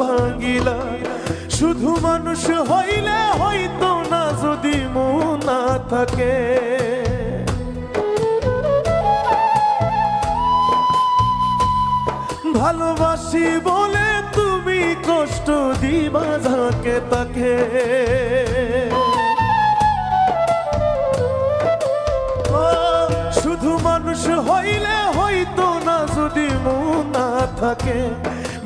ভাঙিলা শুধু মানুষ হইলে হইতো না, যদি মন থাকে। ভালোবাসি বলে তুমি কষ্ট দিবা যাকে তাকে। শুধু মানুষ হইলে হইতো না, যদি মন না থাকে।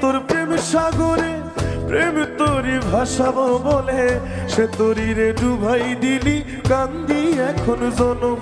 তোর প্রেম সাগরে প্রেম তোরি ভাসাবো বলে। সে তোরি রে ডুবাই দিলি কান্দি এখন জনম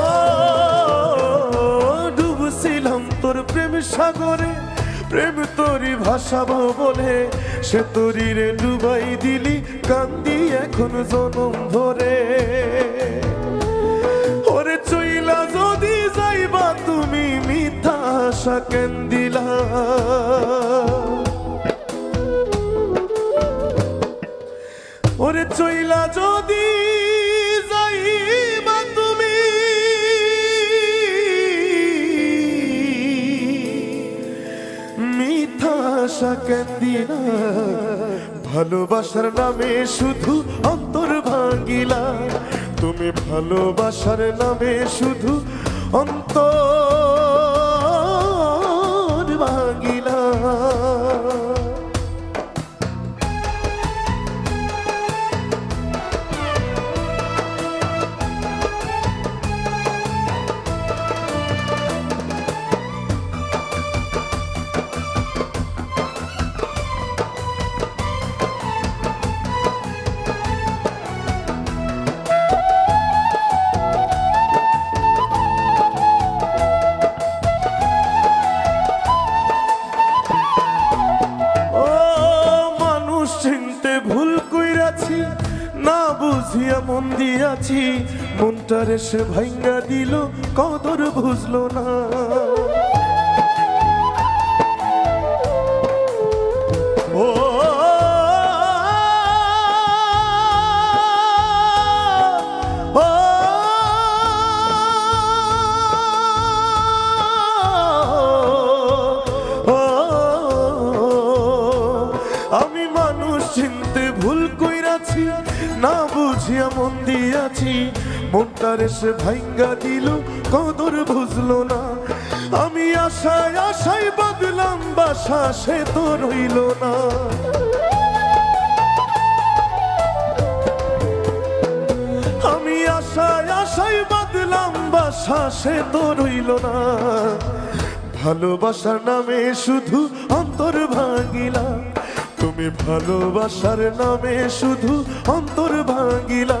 ও, ডুবছিলাম তোর প্রেম সাগরে প্রেম তোরি ভাসাবো বলে। সে তোরি রে ডুবাই দিলি কান্দি এখন জনম ভরে ওরে চইলা যদি যাইবা তুমি। মিথ্যা আশা কেন দিলা ভালোবাসার নামে শুধু অন্তর ভাঙিলা। তুমি ভালোবাসার নামে শুধু অন্তর ভুল কইরাছি না বুঝিয়া মন দিয়াছি মনটারে সে ভাইঙ্গা দিল কদর বুঝলো না। মনটার সে ভাঙ্গা দিল, কদর বুঝলো না। আমি আশায় আশায় বদলাম, বাসা সে তো রইল না। আশায় আশায় বাদলাম, বাসা সে তো রইল না। ভালোবাসার নামে শুধু অন্তর ভাঙিলা। তুমি ভালোবাসার নামে শুধু অন্তর ভাঙিলা।